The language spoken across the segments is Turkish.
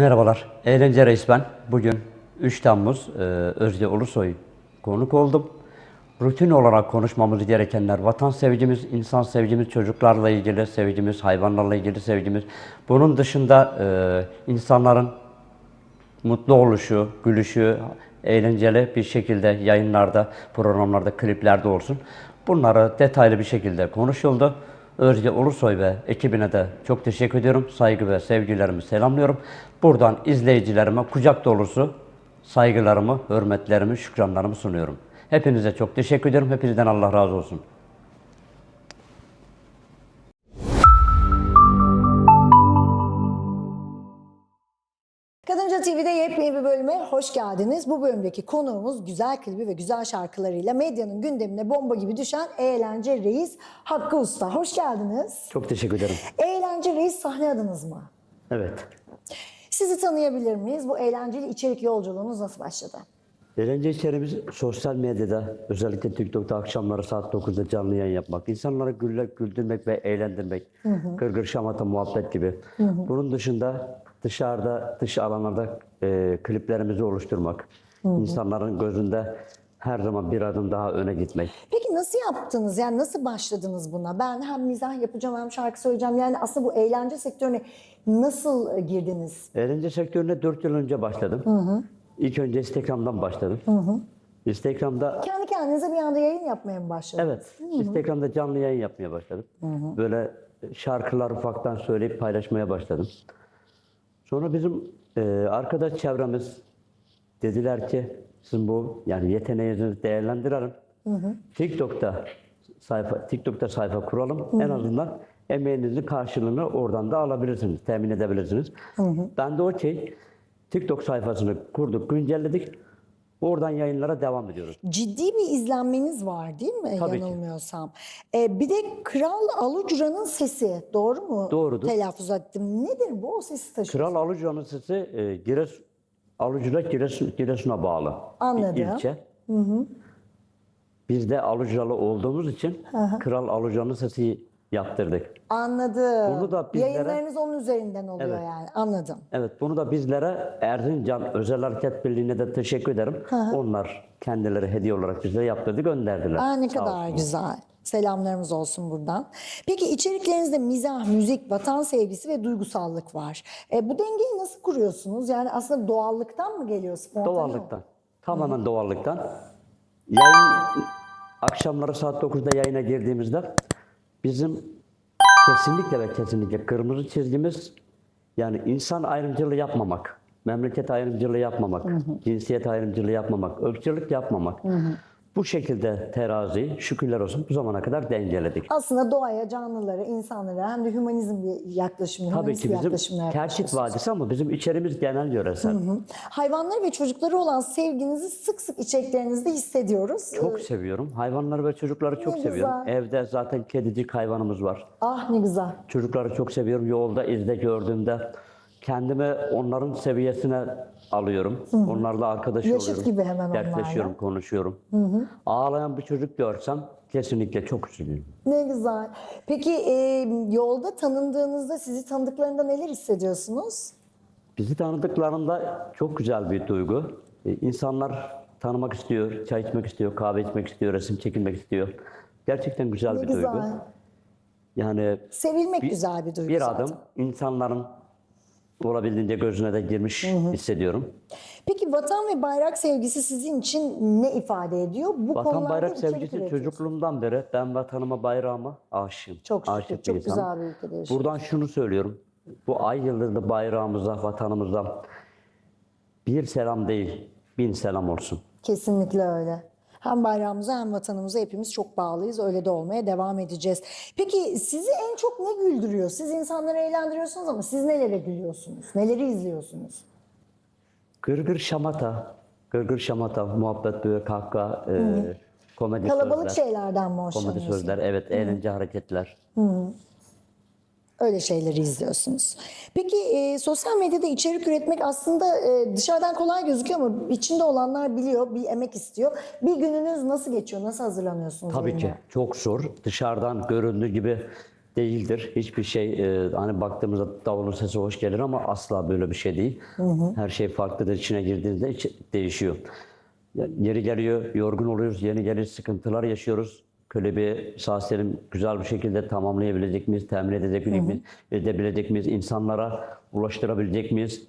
Merhabalar, Eğlence Reis ben. Bugün 3 Temmuz e, Özge Ulusoy konuk oldum. Rutin olarak konuşmamız gerekenler vatan sevgimiz, insan sevgimiz, çocuklarla ilgili sevgimiz, hayvanlarla ilgili sevgimiz. Bunun dışında e, insanların mutlu oluşu, gülüşü, eğlenceli bir şekilde yayınlarda, programlarda, kliplerde olsun. Bunları detaylı bir şekilde konuşuldu. Özge Ulusoy ve ekibine de çok teşekkür ediyorum. Saygı ve sevgilerimi selamlıyorum. Buradan izleyicilerime kucak dolusu saygılarımı, hürmetlerimi, şükranlarımı sunuyorum. Hepinize çok teşekkür ediyorum. Hepinizden Allah razı olsun. Hoş geldiniz. Bu bölümdeki konuğumuz güzel klibi ve güzel şarkılarıyla medyanın gündemine bomba gibi düşen Eğlence Reis Hakkı Usta. Hoş geldiniz. Çok teşekkür ederim. Eğlence Reis sahne adınız mı? Evet. Sizi tanıyabilir miyiz? Bu eğlenceli içerik yolculuğunuz nasıl başladı? Eğlence içerimiz sosyal medyada özellikle TikTok'ta akşamları saat 9'da canlı yayın yapmak, insanları güldürmek, güldürmek ve eğlendirmek, gırgır şamata muhabbet gibi. Bunun dışında dışarıda, dış alanlarda e, kliplerimizi oluşturmak, insanların gözünde her zaman bir adım daha öne gitmek. Peki nasıl yaptınız? Yani nasıl başladınız buna? Ben hem mizah yapacağım hem şarkı söyleyeceğim. Yani aslında bu eğlence sektörüne nasıl girdiniz? Eğlence sektörüne 4 yıl önce başladım. İlk önce Instagram'dan başladım. Instagram'da Kendi kendinize bir anda yayın yapmaya mı başladınız? Evet. Instagram'da canlı yayın yapmaya başladım. Böyle şarkılar ufaktan söyleyip paylaşmaya başladım. Sonra bizim e, arkadaş çevremiz dediler ki sizin bu yani yeteneğinizi değerlendirelim. TikTok'ta sayfa TikTok'ta sayfa kuralım. En azından emeğinizin karşılığını oradan da alabilirsiniz, temin edebilirsiniz. Ben de okey. TikTok sayfasını kurduk, güncelledik. Oradan yayınlara devam ediyoruz. Ciddi bir izlenmeniz var değil mi Tabii ki. yanılmıyorsam? Ee, bir de Kral Alucra'nın sesi doğru mu? Doğrudur. Telaffuz ettim. Nedir bu o sesi taşıyor? Kral Alucra'nın sesi e, Gires, Alucra Giresun, Giresun'a bağlı Anladım. bir ilçe. Biz de Alucralı olduğumuz için Kral Alucra'nın sesi yaptırdık. Anladım. Bunu da bizlere- Yayınlarınız onun üzerinden oluyor Evet. yani. Anladım. Evet bunu da bizlere Erzincan Özel Hareket Birliği'ne de teşekkür ederim. Onlar kendileri hediye olarak bize yaptırdı gönderdiler. Aa, ne Sağ kadar olsunlar. güzel. Selamlarımız olsun buradan. Peki içeriklerinizde mizah, müzik, vatan sevgisi ve duygusallık var. E, bu dengeyi nasıl kuruyorsunuz? Yani aslında doğallıktan mı geliyor? Spontane mi? Doğallıktan. Tamamen doğallıktan. Yayın akşamları saat 9'da yayına girdiğimizde bizim kesinlikle ve kesinlikle kırmızı çizgimiz yani insan ayrımcılığı yapmamak, memleket ayrımcılığı yapmamak, cinsiyet ayrımcılığı yapmamak, ırkçılık yapmamak. Bu şekilde teraziyi şükürler olsun bu zamana kadar dengeledik. Aslında doğaya, canlılara, insanlara hem de hümanizm bir yaklaşım, Tabii ki bizim Kerçit. Vadisi ama bizim içerimiz genel yöresel. Hayvanları ve çocuklara olan sevginizi sık sık içeriklerinizde hissediyoruz. Çok seviyorum. Hayvanları ve çocukları çok Ne seviyorum. güzel. Evde zaten kedicik hayvanımız var. Ah ne güzel. Çocukları çok seviyorum. Yolda, izde gördüğümde kendimi onların seviyesine alıyorum. Onlarla arkadaş Yaşıt oluyorum. gibi hemen Yaklaşıyorum, konuşuyorum. Ağlayan bir çocuk görsem kesinlikle çok üzülüyorum. Ne güzel. Peki e, yolda tanındığınızda sizi tanıdıklarında neler hissediyorsunuz? Bizi tanıdıklarında çok güzel bir duygu. Ee, İnsanlar tanımak istiyor, çay içmek istiyor, kahve içmek istiyor, resim çekilmek istiyor. Gerçekten güzel Ne bir güzel. duygu. Yani Sevilmek güzel bir duygu bir zaten. adım insanların olabildiğince gözüne de girmiş hissediyorum. Peki vatan ve bayrak sevgisi sizin için ne ifade ediyor? Bu Vatan konularda bayrak içerik sevgisi üretiyorsunuz. çocukluğumdan beri ben vatanıma bayrağıma aşığım. Çok şükür, Aşık bir çok insanım. güzel bir ülkede yaşıyoruz. Buradan şunu söylüyorum. Bu ay yıldızlı bayrağımıza, vatanımıza bir selam değil, bin selam olsun. Kesinlikle öyle. Hem bayrağımıza hem vatanımıza hepimiz çok bağlıyız. Öyle de olmaya devam edeceğiz. Peki sizi en çok ne güldürüyor? Siz insanları eğlendiriyorsunuz ama siz nelere gülüyorsunuz? Neleri izliyorsunuz? Gırgır şamata, gırgır şamata, muhabbet böyle kahkaha, e, komedi Kalabalık sözler. şeylerden mi Komedi hoşlanıyorsunuz? sözler, evet, eğlence hareketler. Öyle şeyleri izliyorsunuz. Peki e, sosyal medyada içerik üretmek aslında e, dışarıdan kolay gözüküyor ama içinde olanlar biliyor, bir emek istiyor. Bir gününüz nasıl geçiyor? Nasıl hazırlanıyorsunuz? Tabii ki yayına? çok zor. Dışarıdan göründüğü gibi değildir. Hiçbir şey e, hani baktığımızda davulun sesi hoş gelir ama asla böyle bir şey değil. Her şey farklıdır. İçine girdiğinizde içi- değişiyor. Yeri geliyor yorgun oluyoruz. Yeni gelir sıkıntılar yaşıyoruz. Sağ salim güzel bir şekilde tamamlayabilecek miyiz? Temin edebilecek miyiz? Edebilecek miyiz? İnsanlara ulaştırabilecek miyiz?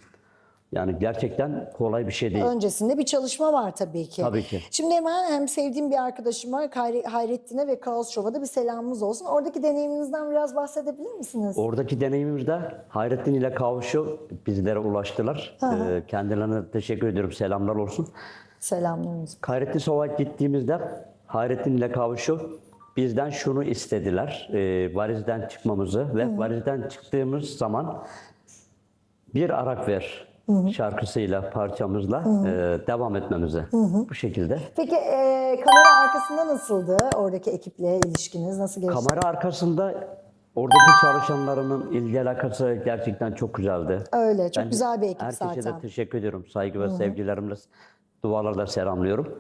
Yani gerçekten kolay bir şey değil. Öncesinde bir çalışma var tabii ki. Tabii ki. Şimdi hemen hem sevdiğim bir arkadaşım var Hayrettin'e ve Kaos Şov'a da bir selamımız olsun. Oradaki deneyiminizden biraz bahsedebilir misiniz? Oradaki deneyimimizde Hayrettin ile kavuşu bizlere ulaştılar. Ee, kendilerine teşekkür ediyorum. Selamlar olsun. Selamlarımız. Hayrettin Sov'a gittiğimizde Hayrettin ile kavuşu bizden şunu istediler. E, varizden çıkmamızı ve varizden çıktığımız zaman bir arak ver şarkısıyla, parçamızla e, devam etmemizi. Bu şekilde. Peki e, kamera arkasında nasıldı oradaki ekiple ilişkiniz? Nasıl geçti? Kamera arkasında oradaki çalışanlarının ilgi alakası gerçekten çok güzeldi. Öyle, çok Ben güzel bir ekip herkese zaten. de teşekkür ediyorum. Saygı ve sevgilerimle dualarla selamlıyorum.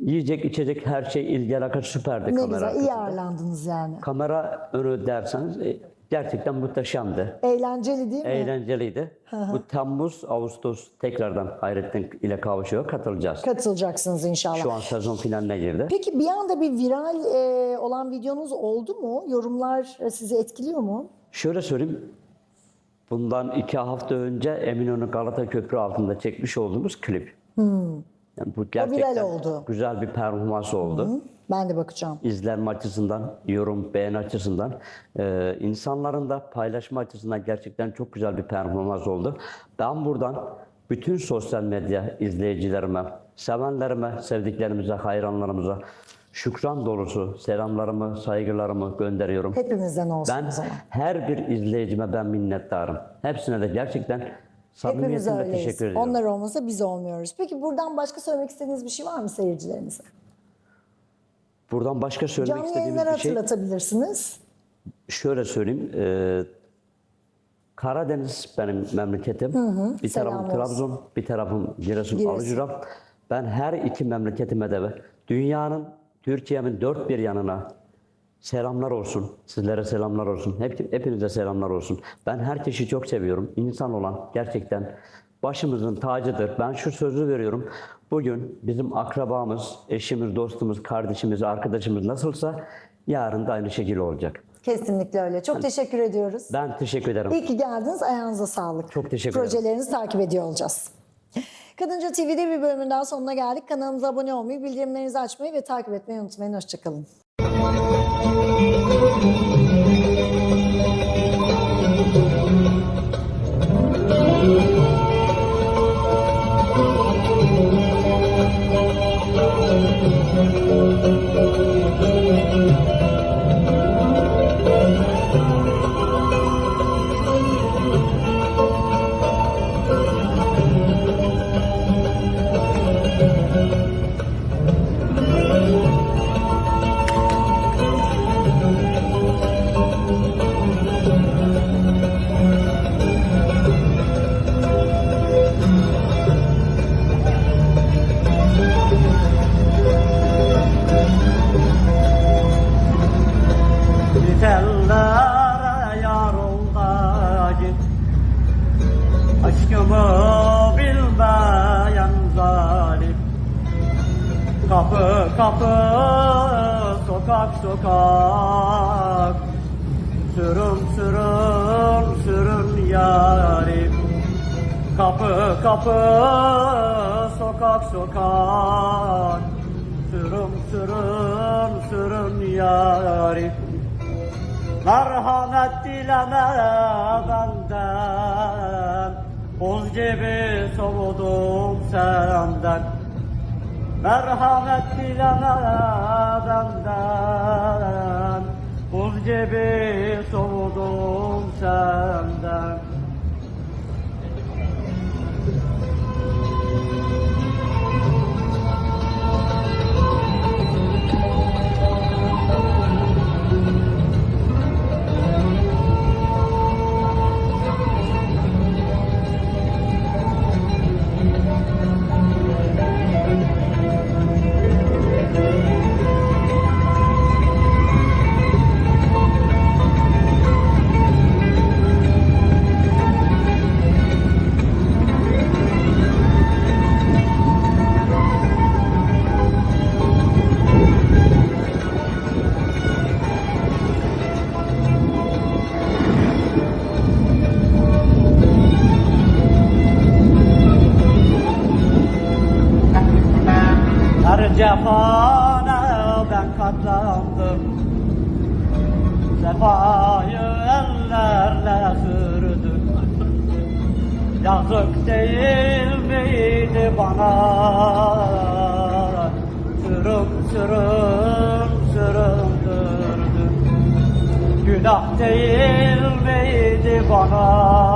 Yiyecek, içecek her şey ilgi alakası süperdi Ne kamera güzel, iyi arkasında. ağırlandınız yani. Kamera önü derseniz e, gerçekten muhteşemdi. Eğlenceli değil mi? Eğlenceliydi. Bu Temmuz, Ağustos tekrardan Hayrettin ile kavuşuyor. Katılacağız. Katılacaksınız inşallah. Şu an sezon finaline girdi. Peki bir anda bir viral e, olan videonuz oldu mu? Yorumlar e, sizi etkiliyor mu? Şöyle söyleyeyim. Bundan iki hafta önce Eminönü Galata Köprü altında çekmiş olduğumuz klip. Yani bu gerçekten oldu. güzel bir performans oldu. Ben de bakacağım. İzlenme açısından, yorum, beğeni açısından, e, insanların da paylaşma açısından gerçekten çok güzel bir performans oldu. Ben buradan bütün sosyal medya izleyicilerime, sevenlerime, sevdiklerimize, hayranlarımıza şükran dolusu selamlarımı, saygılarımı gönderiyorum. Hepimizden olsun Ben o zaman. her bir izleyicime ben minnettarım. Hepsine de gerçekten Hepimiz samimiyetimle öyleyiz. teşekkür ediyorum. Onlar olmasa biz olmuyoruz. Peki buradan başka söylemek istediğiniz bir şey var mı seyircilerimize? Buradan başka söylemek Canlı istediğimiz yayınları bir şey hatırlatabilirsiniz. şöyle söyleyeyim. e, Karadeniz benim memleketim. bir selam tarafım olsun. Trabzon, bir tarafım Giresun, Giresun. Alıcıra. Ben her iki memleketime de ve dünyanın, Türkiye'min dört bir yanına selamlar olsun. Sizlere selamlar olsun. Hep, hepinize selamlar olsun. Ben herkesi çok seviyorum. İnsan olan gerçekten başımızın tacıdır. Ben şu sözü veriyorum. Bugün bizim akrabamız, eşimiz, dostumuz, kardeşimiz, arkadaşımız nasılsa yarın da aynı şekilde olacak. Kesinlikle öyle. Çok teşekkür ediyoruz. Ben teşekkür ederim. İyi ki geldiniz. Ayağınıza sağlık. Çok teşekkür ederim. Projelerinizi takip ediyor olacağız. Kadınca TV'de bir bölümün daha sonuna geldik. Kanalımıza abone olmayı, bildirimlerinizi açmayı ve takip etmeyi unutmayın. Hoşçakalın. どうも。Kapı kapı sokak sokak. Sürün sürün sürün yarim. Kapı kapı sokak sokak. Sürün sürün sürün yarim. Merhamet dileme benden. Buz gibi soğudum senden Merhamet dileme benden Buz gibi soğudum senden Sefayı ellerle sürdüm Yazık değil miydi bana? Sürüm sürüm süründürdüm Günah değil miydi bana